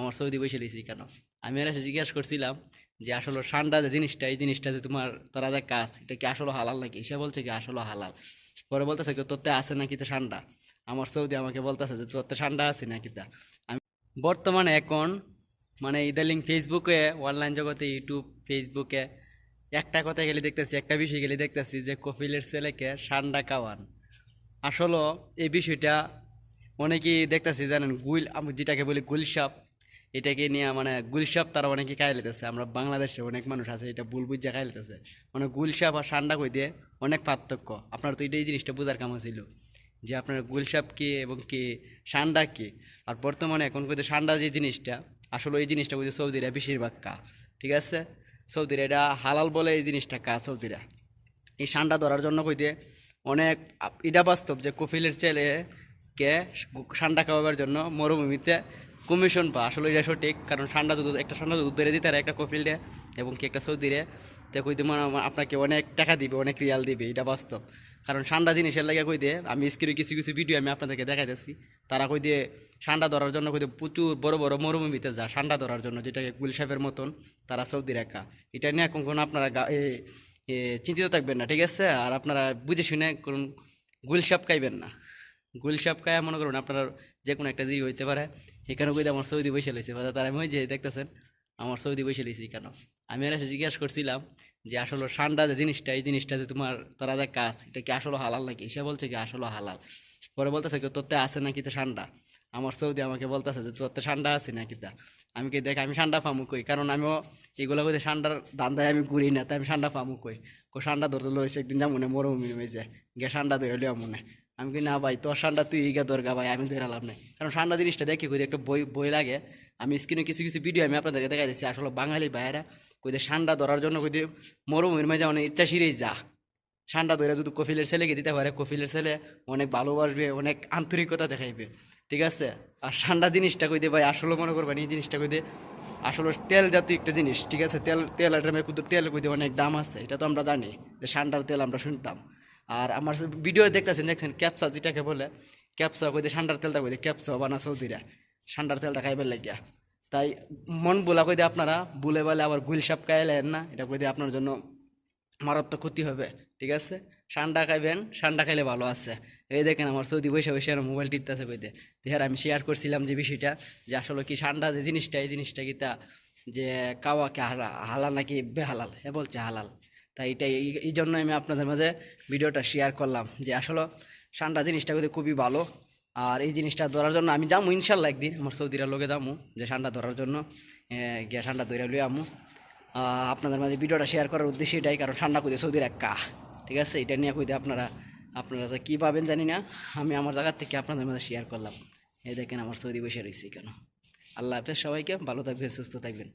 আমার সৌদি বসে রয়েছি কেন? আমি এর এসে জিজ্ঞাসা করছিলাম যে আসলে ঠান্ডা যে জিনিসটা, এই জিনিসটা যে তোমার তোরা যে কাজ, এটা কি আসলে হালাল নাকি? সে বলছে কি আসলে হালাল। পরে বলতেছে কি, তোরতে আছে নাকি তো ঠান্ডা আমার সৌদি আমাকে বলতেছে যে, তোরতে ঠান্ডা আছে নাকি তা? আমি বর্তমানে এখন মানে ইদালিং ফেসবুকে, অনলাইন জগতে, ইউটিউব, ফেসবুকে, একটা কথা গেলে দেখতেছি, একটা বিষয় গেলে দেখতেছি যে কপিলের ছেলেকে সান্ডা কাওয়ান আসলে এই বিষয়টা অনেকেই দেখতেছি, জানেন আমি যেটাকে বলি গুলসাপ এটাকে নিয়ে মানে গুলসাপ তারা অনেকে খাই লেতেছে আমরা বাংলাদেশে অনেক মানুষ আছে, এটা বুল বুঝা খাই লেতেছে মানে গুলসাপ আর সান্ডা কই দিয়ে অনেক পার্থক্য। আপনার তো এই জিনিসটা বোঝার কাম ছিল যে আপনার গুলসাপ কি এবং কি, সান্ডা কি। আর বর্তমানে এখন কিন্তু সান্ডা যে জিনিসটা, আসলে এই জিনিসটা বুঝে সৌদিরা বেশিরভাগ কা। ঠিক আছে? সৌদিরা এটা হালাল বলে এই জিনিসটা কা সৌদিরা এই সান্ডা ধরার জন্য কইতে অনেক এটা বাস্তব যে কফিলের ছেলেকে সান্ডা খাওয়াবার জন্য মরুভূমিতে কমিশন পা, আসলে এটা সঠিক, কারণ ঠান্ডা দুধ একটা ঠান্ডা দুধ ধরে দিতে আর একটা কফিল দেয়, এবং কি একটা সৌদি রে তো কইতে মানে আপনাকে অনেক টাকা দিবে, অনেক রিয়াল দিবে, এটা বাস্তব। কারণ ঠান্ডা জিনিসের লাগে কই দিয়ে, আমি স্ক্রিনে কিছু কিছু ভিডিও আমি আপনাদেরকে দেখাইতেছি, তারা কই দিয়ে ঠান্ডা ধরার জন্য কই দিয়ে প্রচুর বড় বড় মরুভূমিতে যা ঠান্ডা ধরার জন্য, যেটাকে গুলসাপের মতন তারা সৌদি রেখা এটা নিয়ে কখনো আপনারা চিন্তিত থাকবেন না, ঠিক আছে? আর আপনারা বুঝে শুনে কোন গুলসাপ খাইবেন না। গুলসাপ কায়া মনে করুন আপনার যে কোনো একটা জিনিস হইতে পারে। এখানে কইতে আমার সৌদি বসে লইছে। তার আমি যে দেখতেছেন, আমার সৌদি বসে লইছি কেন? আমি এর এসে জিজ্ঞাসা করছিলাম যে আসলে সান্ডা যে জিনিসটা, এই জিনিসটা যে তোমার তারা যে কাজ, এটা কি আসলে হালাল নাকি? সে বলছে কি আসলে হালাল। পরে বলতেছে কি, তোরতে আছে নাকি তো ঠান্ডা আমার সৌদি আমাকে বলতেছে যে, তোর তো ঠান্ডা আছে নাকি তা? আমি কি দেখ, আমি ঠান্ডা পামু কই, কারণ আমিও এগুলো কই ঠান্ডার দান্দায় আমি ঘুরি না, তাই আমি ঠান্ডা পামু কই। কো ঠান্ডা ধরতে লইছে একদিন যা মনে মরুভূমি হয়েছে গে ঠান্ডা ধরে লিয়া মনে আমি কি না ভাই, তোর ঠান্ডা তুই ইগা দরগা ভাই, আমি ধরে লাভ নাই। কারণ ঠান্ডা জিনিসটা দেখি কই, একটা বই বই লাগে। আমি স্ক্রিনে কিছু কিছু ভিডিও আমি আপনাদেরকে দেখা দিচ্ছি আসলে বাঙালি বাইরা কই ঠান্ডা ধরার জন্য কই দিয়ে মরুভূমির মাঝে অনেক ইচ্ছা সিরেই যা। ঠান্ডা ধরে যদি কফিলের ছেলেকে দিতে পারে, কফিলের ছেলে অনেক ভালোবাসবে, অনেক আন্তরিকতা দেখাইবে, ঠিক আছে? আর ঠান্ডা জিনিসটা কই দে ভাই, আসলে মনে করবেন, এই জিনিসটা কই দিয়ে আসলে তেল জাতীয় একটা জিনিস, ঠিক আছে? তেল তেল এটা কিন্তু তেল কই দিয়ে অনেক দাম আছে, এটা তো আমরা জানি যে ঠান্ডার তেল আমরা শুনতাম। আর আমার ভিডিও দেখতেছেন, দেখছেন, ক্যাপসা যেটাকে বলে, ক্যাপসা কই দে ঠান্ডার তেলটা কই দিয়ে ক্যাপসা বানা সৌদিরা, ঠান্ডার তেলটা খাইবার লাগিয়া। তাই মন বোলা কই দিয়ে আপনারা বুলে বলে আবার গুল সাপ খাইলেন না, এটা কই দিয়ে আপনার জন্য মারাত্মক ক্ষতি হবে, ঠিক আছে? ঠান্ডা খাইবেন ঠান্ডা খাইলে ভালো আছে। এই দেখেন আমার সৌদি বৈশা বসে আর মোবাইল টিপতেছে কইতে। দেখার আমি শেয়ার করছিলাম যে বিষয়টা, যে আসলে কি সান্ডা যে জিনিসটা, এই জিনিসটা কি তা, যে কাওয়াকে হালা, হালাল নাকি বেহালাল? এ বলছে হালাল। তাই এটাই এই- জন্য আমি আপনাদের মাঝে ভিডিওটা শেয়ার করলাম, যে আসলে সান্ডা জিনিসটা কিন্তু খুবই ভালো। আর এই জিনিসটা ধরার জন্য আমি যাব ইনশাল্লাহ একদিন, আমার সৌদিরা লোকে যাব যে সান্ডা ধরার জন্য গিয়ে ঠান্ডা ধরে লুয়ে আমু। আপনাদের মাঝে ভিডিওটা শেয়ার করার উদ্দেশ্যে এটাই, কারণ ঠান্ডা কইতে সৌদির এক। কা ঠিক আছে? এটা নিয়ে কইতে আপনারা আপনারা কী পাবেন জানি না। আমি আমার জায়গার থেকে আপনাদের মাঝে শেয়ার করলাম। এই দেখেন আমার সৌদি বসে রয়েছি কেন আল্লাহ হাফেজ সবাইকে, ভালো থাকবেন, সুস্থ থাকবেন।